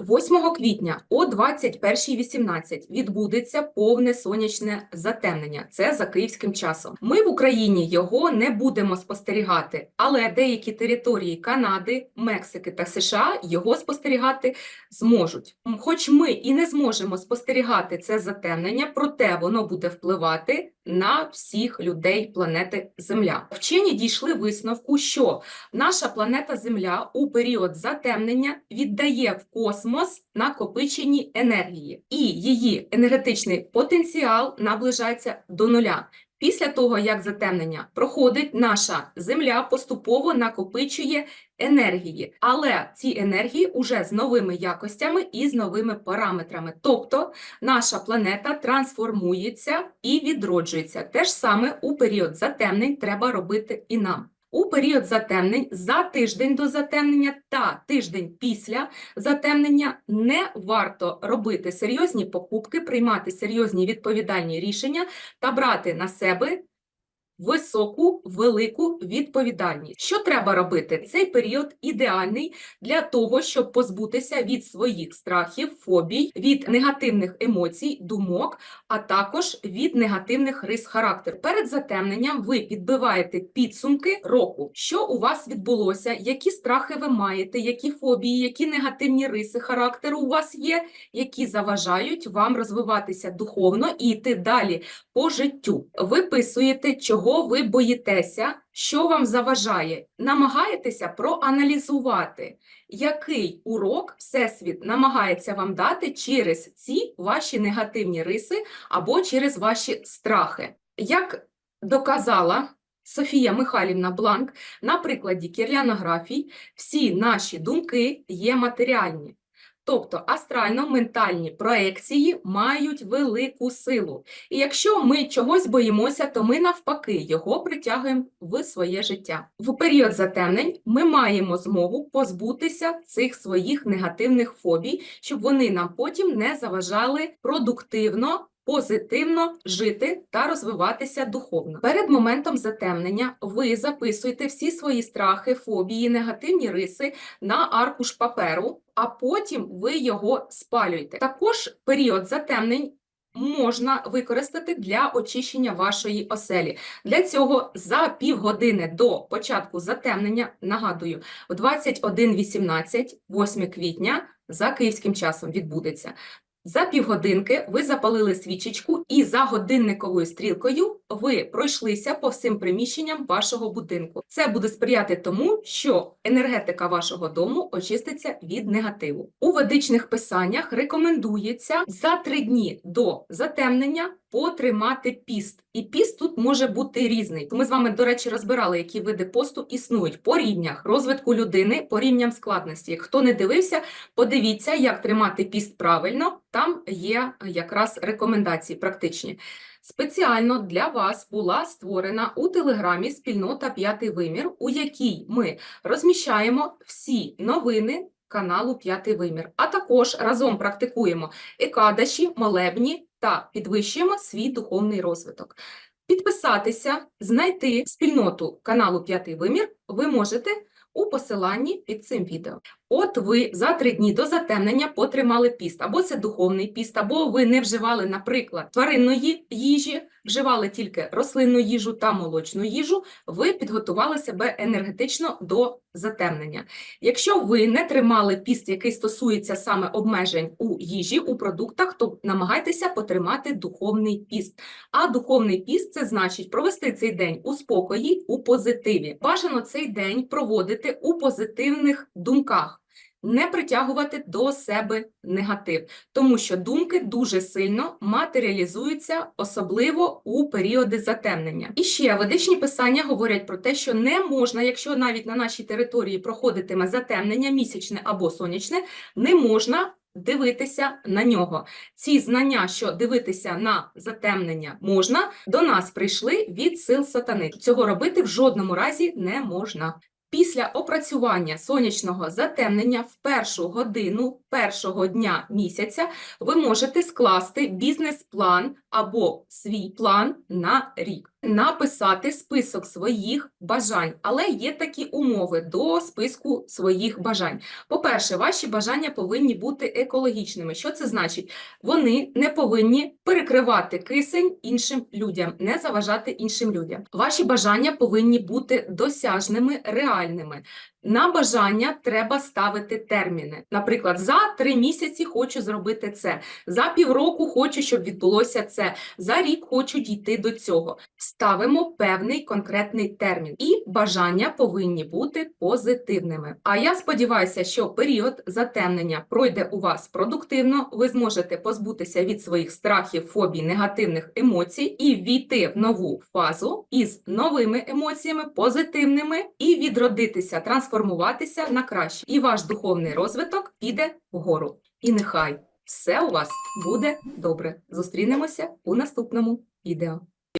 8 квітня о 21.18 відбудеться повне сонячне затемнення. Це за київським часом. Ми в Україні його не будемо спостерігати, але деякі території Канади, Мексики та США його спостерігати зможуть. Хоч ми і не зможемо спостерігати це затемнення, проте воно буде впливати на всіх людей планети Земля. Вчені дійшли висновку, що наша планета Земля у період затемнення віддає в космос накопичені енергії, і її енергетичний потенціал наближається до нуля. Після того, як затемнення проходить, наша Земля поступово накопичує енергії, але ці енергії уже з новими якостями і з новими параметрами. Тобто наша планета трансформується і відроджується. Те ж саме у період затемнень треба робити і нам. У період затемнень за тиждень до затемнення та тиждень після затемнення не варто робити серйозні покупки, приймати серйозні відповідальні рішення та брати на себе високу велику відповідальність. Що треба робити? Цей період ідеальний для того, щоб позбутися від своїх страхів, фобій, від негативних емоцій, думок, а також від негативних рис характеру. Перед затемненням ви підбиваєте підсумки року, що у вас відбулося, які страхи ви маєте, які фобії, які негативні риси характеру у вас є, які заважають вам розвиватися духовно і йти далі по життю. Виписуєте, чого ви боїтеся, що вам заважає. Намагаєтеся проаналізувати, який урок Всесвіт намагається вам дати через ці ваші негативні риси або через ваші страхи. Як доказала Софія Михайлівна Бланк, на прикладі кірлянографій, всі наші думки є матеріальні. Тобто астрально-ментальні проекції мають велику силу. І якщо ми чогось боїмося, то ми навпаки його притягуємо в своє життя. В період затемнень ми маємо змогу позбутися цих своїх негативних фобій, щоб вони нам потім не заважали продуктивно. Позитивно жити та розвиватися духовно. Перед моментом затемнення ви записуєте всі свої страхи, фобії, негативні риси на аркуш паперу, а потім ви його спалюєте. Також період затемнень можна використати для очищення вашої оселі. Для цього за півгодини до початку затемнення, нагадую, в 21.18, 8 квітня, за київським часом відбудеться. За півгодинки ви запалили свічечку і за годинниковою стрілкою ви пройшлися по всім приміщенням вашого будинку. Це буде сприяти тому, що енергетика вашого дому очиститься від негативу. У ведичних писаннях рекомендується за три дні до затемнення потримати піст. І піст тут може бути різний. Ми з вами, до речі, розбирали, які види посту існують по рівнях розвитку людини, по рівням складності. Хто не дивився, подивіться, як тримати піст правильно. Там є якраз рекомендації практичні. Спеціально для вас була створена у Телеграмі спільнота П'ятий вимір, у якій ми розміщаємо всі новини каналу П'ятий вимір, а також разом практикуємо екадаші, молебні та підвищуємо свій духовний розвиток. Підписатися, знайти спільноту каналу П'ятий вимір ви можете у посиланні під цим відео. От ви за три дні до затемнення потримали піст, або це духовний піст, або ви не вживали, наприклад, тваринної їжі, вживали тільки рослинну їжу та молочну їжу, ви підготували себе енергетично до затемнення. Якщо ви не тримали піст, який стосується саме обмежень у їжі, у продуктах, то намагайтеся потримати духовний піст. А духовний піст це значить провести цей день у спокої, у позитиві. Бажано цей день проводити у позитивних думках. Не притягувати до себе негатив, тому що думки дуже сильно матеріалізуються, особливо у періоди затемнення. І ще ведичні писання говорять про те, що не можна, якщо навіть на нашій території проходитиме затемнення місячне або сонячне, не можна дивитися на нього. Ці знання, що дивитися на затемнення можна, до нас прийшли від сил сатани. Цього робити в жодному разі не можна. Після опрацювання сонячного затемнення в першу годину першого дня місяця ви можете скласти бізнес-план або свій план на рік. Написати список своїх бажань, але є такі умови до списку своїх бажань. По-перше, ваші бажання повинні бути екологічними. Що це значить? Вони не повинні перекривати кисень іншим людям, не заважати іншим людям. Ваші бажання повинні бути досяжними, реальними. На бажання треба ставити терміни. Наприклад, за три місяці хочу зробити це, за півроку хочу, щоб відбулося це, за рік хочу дійти до цього. Ставимо певний конкретний термін, і бажання повинні бути позитивними. А я сподіваюся, що період затемнення пройде у вас продуктивно. Ви зможете позбутися від своїх страхів, фобій, негативних емоцій і війти в нову фазу із новими емоціями, позитивними, і відродитися, трансформуватися на краще. І ваш духовний розвиток піде вгору. І нехай все у вас буде добре. Зустрінемося у наступному відео.